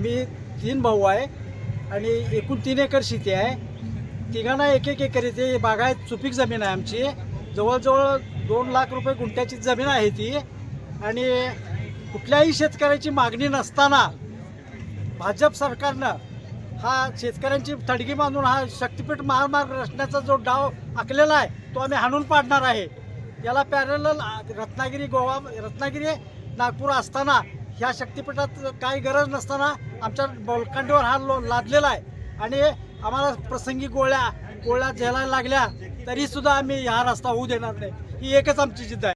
आम्ही तीन भाऊ आहे आणि एकूण तीन एकर शेती आहे. तिघांना एक एक एकर येते बागायत सुपीक जमीन आहे आमची. जवळजवळ दोन लाख रुपये गुंठ्याची जमीन आहे ती. आणि कुठल्याही शेतकऱ्याची मागणी नसताना भाजप सरकारनं हा शेतकऱ्यांची थडगी बांधून हा शक्तीपीठ महामार्ग रचण्याचा जो डाव आखलेला आहे तो आम्ही हाणून पाडणार आहे. याला पॅरल रत्नागिरी गोवा रत्नागिरी नागपूर असताना ह्या शक्तीपीठात काही गरज नसताना आमच्या बोलकांडीवर हा लो लादलेला आहे. आणि आम्हाला प्रसंगी गोळ्या गोळ्या झेलायला लागल्या तरी सुद्धा आम्ही हा रस्ता होऊ देणार नाही. ही एकच आमची जिद्द आहे.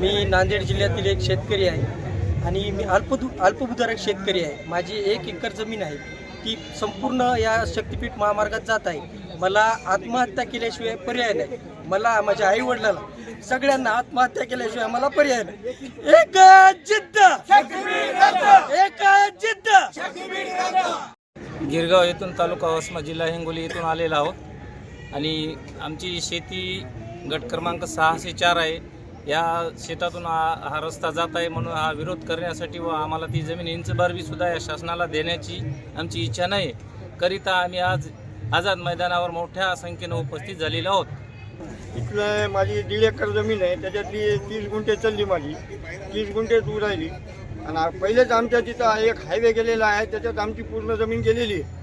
मी नांदेड जिल्ह्यातील एक शेतकरी आहे आणि मी अल्प अल्पभूधारक शेतकरी आहे. माझी एक एकर जमीन आहे. ती संपूर्ण या शक्तीपीठ महामार्गात जात आहे. मला आत्महत्या केल्याशिवाय पर्याय नाही. मला माझ्या आई वडिलाला सगळ्यांना आत्महत्या केल्याशिवाय मला पर्याय नाही. एक जिद्द! एक जिद्द! गिरगाव येथून तालुका वसमा जिल्हा हिंगोली येथून आलेलो आहोत. आणि आमची शेती गट क्रमांक सहाशे चार आहे. या शेतातून हा हा रस्ता जात आहे म्हणून हा विरोध करण्यासाठी व आम्हाला ती जमीन इंच या शासनाला देण्याची आमची इच्छा नाही. करिता आम्ही आज आझाद मैदानावर मोठ्या संख्येनं उपस्थित झालेलो आहोत. इथलं माझी दीड एकर जमीन आहे. त्याच्यातली तीस गुंठे चालली माझी. तीस गुंठे दूर राहिली. आणि पहिलेच आमच्या तिथं एक हायवे गेलेला आहे त्याच्यात आमची पूर्ण जमीन गेलेली. आहे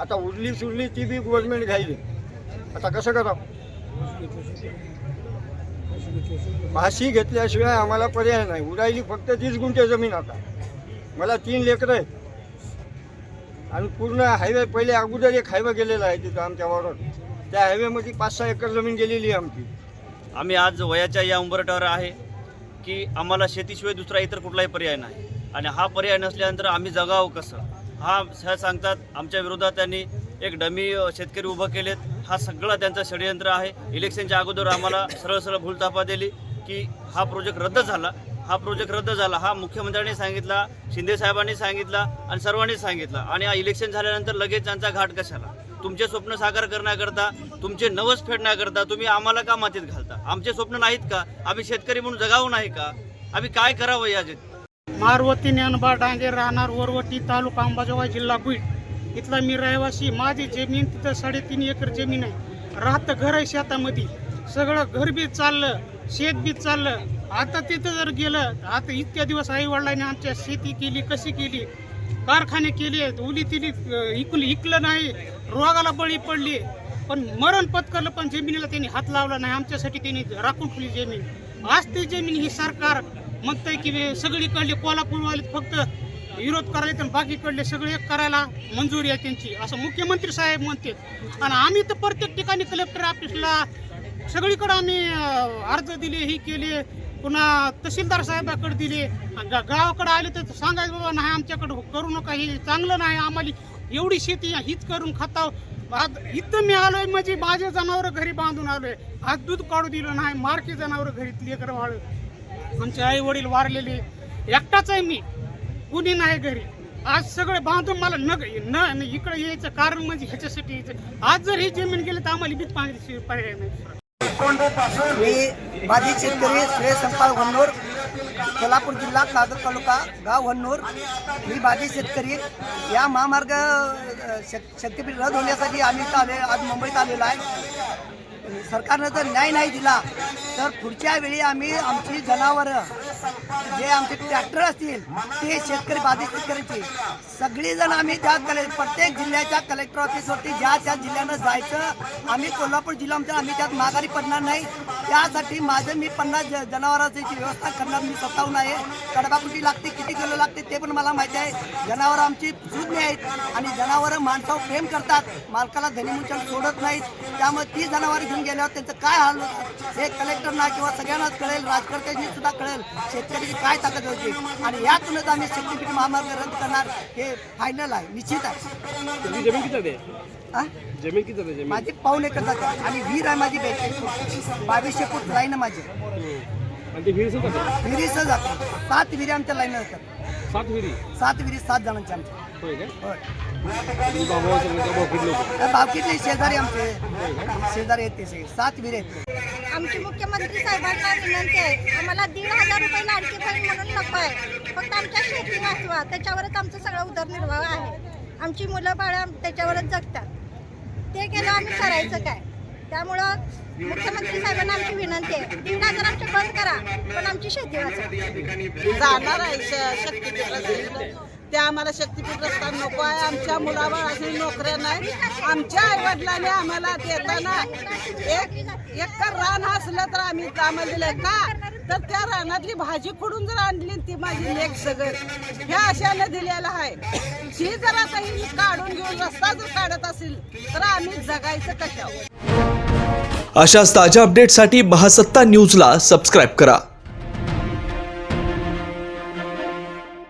आता उरली सुरली ती बी गव्हर्नमेंट घ्यायली. आता कसं करावं? फाशी घेतल्याशिवाय आम्हाला पर्याय नाही. उरायली फक्त तीस गुंठे जमीन आता. मला तीन लेकरं आहेत. आणि पूर्ण हायवे पहिले अगोदर एक हायवे गेलेला आहे तिथं आमच्या वावरात. त्या हायवेमध्ये पाच सहा एकर जमीन गेलेली आहे आमची. आम्ही आज वयाच्या या उंबरट्यावर आहे. की आम्हाला शेतीशिवाय दुसरा इतर कुठलाही पर्याय नाही. आणि हा पर्याय नसल्यानंतर आम्ही जगावं कसं? हा ह्या सांगतात आमच्या विरोधात त्यांनी एक डमी शेतकरी उभं केलेत. हा सगळा त्यांचं षडयंत्र आहे. इलेक्शनच्या अगोदर आम्हाला सरळ सरळ भूलतापा दिली की हा प्रोजेक्ट रद्द झाला. हा प्रोजेक्ट रद्द झाला. हा मुख्यमंत्र्यांनी सांगितला शिंदे साहेबांनी सांगितला आणि सर्वांनी सांगितला. आणि हा इलेक्शन झाल्यानंतर लगेच त्यांचा घाट कशाला? तुमचे स्वप्न साकार करण्याकरता तुमचे नवस फेडण्याकरता तुम्ही आम्हाला का मातीत घालता? आमचे स्वप्न नाहीत का? आम्ही शेतकरी म्हणून जगावं नाही का? आम्ही काय करावं या मारवती ज्ञानबा डांगे राहणार वरवटी तालुका अंबाजोगाई जिल्हा बीड. इथला मी रहिवासी. माझी जमीन तिथं साडेतीन एकर जमीन आहे. राहतं घर आहे शेतामध्ये. सगळं घर बी चाललं शेत बी चाललं. आता तिथं जर गेलं आता इतक्या दिवस आई वडिलांनी आमच्या शेती केली कशी केली? कारखाने केले उली तिली इकलं इकलं नाही रोगाला बळी पडली. पण मरण पत्करलं पण जमिनीला त्यांनी हात लावला नाही. आमच्यासाठी त्यांनी राखून ठेवली जमीन. आज ती जमीन ही सरकार म्हणतंय की सगळीकडले कोल्हापूरवाले फक्त विरोध करायला आणि बाकीकडले सगळे करायला मंजुरी आहे त्यांची. असं मुख्यमंत्री साहेब म्हणतात आणि आम्ही तर प्रत्येक ठिकाणी कलेक्टर ऑफिसला सगळीकडे आम्ही अर्ज दिले ही केले. पुन्हा तहसीलदार साहेबाकडे दिले. गा- गावाकडे आले तर सांगायचं बाबा नाही आमच्याकडे करू नका हे चांगलं नाही आम्हाला एवढी शेती हीच करून खाता. आज इथं मी आलोय म्हणजे माझे जनावर घरी बांधून आलोय. आज दूध काढू दिलं नाही मारकी जनावर घरी लेकर वाळ. आमचे आई वडील वारलेले. एकटाच आहे मी. कुणी नाही घरी. आज सगळे बांधून मला न न न इकडे यायचं कारण म्हणजे ह्याच्यासाठी यायचं. आज जर ही जमीन गेली तर आम्हाला बीत पाणी पर्याय नाही. मी माझी शेतकरी सुरेश संपाळ वन्नूर सोलापूर जिल्हा कागद तालुका गाव वन्नूर. मी माझी शेतकरी. या महामार्ग शेत शक्तीपीठ रद्द होण्यासाठी आम्ही आले आज मुंबईत आलेलो आहे. सरकारनं जर न्याय नाही दिला तर पुढच्या वेळी आम्ही आमची जनावरं जे आमचे ट्रॅक्टर असतील ते शेतकरी बाधित शेतकऱ्यांचे. सगळेजण आम्ही त्या कले प्रत्येक जिल्ह्याच्या कलेक्टर ऑफिसवरती ज्या त्या जिल्ह्यानं जायचं आम्ही कोल्हापूर जिल्हा आमच्या आम्ही त्यात माघारी पडणार नाही. त्यासाठी माझं मी पन्नास ज- जनावरांची व्यवस्था करणार मी स्वतःहून आहे. कडबा कुठे लागते किती किलो लागते ते पण मला माहिती आहे. जनावरं आमची सुज्ञ आहेत आणि जनावरं माणसावर प्रेम करतात. मालकाला धनीमुचन सोडत नाहीत. त्यामुळे ती जनावरं घेऊन गेल्यावर त्यांचं काय हाल होतं हे कलेक्टरना किंवा सगळ्यांनाच कळेल राजकर्त्यांनी सुद्धा कळेल. शेतकऱ्याची काय ताकद होती? आणि यातूनच आम्ही शक्तीपीठ महामार्ग रद्द करणार हे फायनल आहे निश्चित आहे. जमीन किती आहे हा? जमीन किती आहे जमीन? माझी पाऊन एकर जाते. आणि विहीर आहे माझी बेचाळीस फूट. बावीसशे फूट लाईन आहे. माझी आणि ते विहीर जाते? विहिरीसह जाते. सात विहिरी आमच्या लाईन असतात सात विहिरी? सात विहिरी सात जणांच्या आमच्या होय. भावकीतले शेजारी आमचे? शेजारी आहेत ते सगळे. सात आहेत. आमची मुख्यमंत्री साहेबांना विनंती आहे. आम्हाला दीड हजार रुपये लाडकी बहीण म्हणून नको आहे. फक्त आमच्या शेती वाचवा. त्याच्यावरच आमचं सगळं उदरनिर्वाह आहे. आमची मुलं बाळं त्याच्यावरच जगतात. ते केलं आम्ही करायचं काय? त्यामुळं मुख्यमंत्री साहेबांना आमची विनंती आहे. दीड हजार आमचे बंद करा पण आमची शेती वाचवा. जाणार आहे श- शक्तीपीठ रस्त्याला. ते आम्हाला शक्तीपीठ रस्ता नको आहे. आमच्या मुलाबाळाची नोकऱ्या नाही. आमच्या आईवडिलांनी आम्हाला देताना एक एकर रान असलं तर आम्ही कामाला दिलं. का? तर त्या रानातली भाजी खुडून जर आणली ती माझी लेख सगळं. ह्या अशाने दिलेलं आहे. ही जर आता ही काढून घेऊन रस्ता जर काढत असेल तर आम्ही जगायचं कशावर? अशाच ताज्या अपडेटसाठी महासत्ता न्यूजला सबस्क्राईब करा.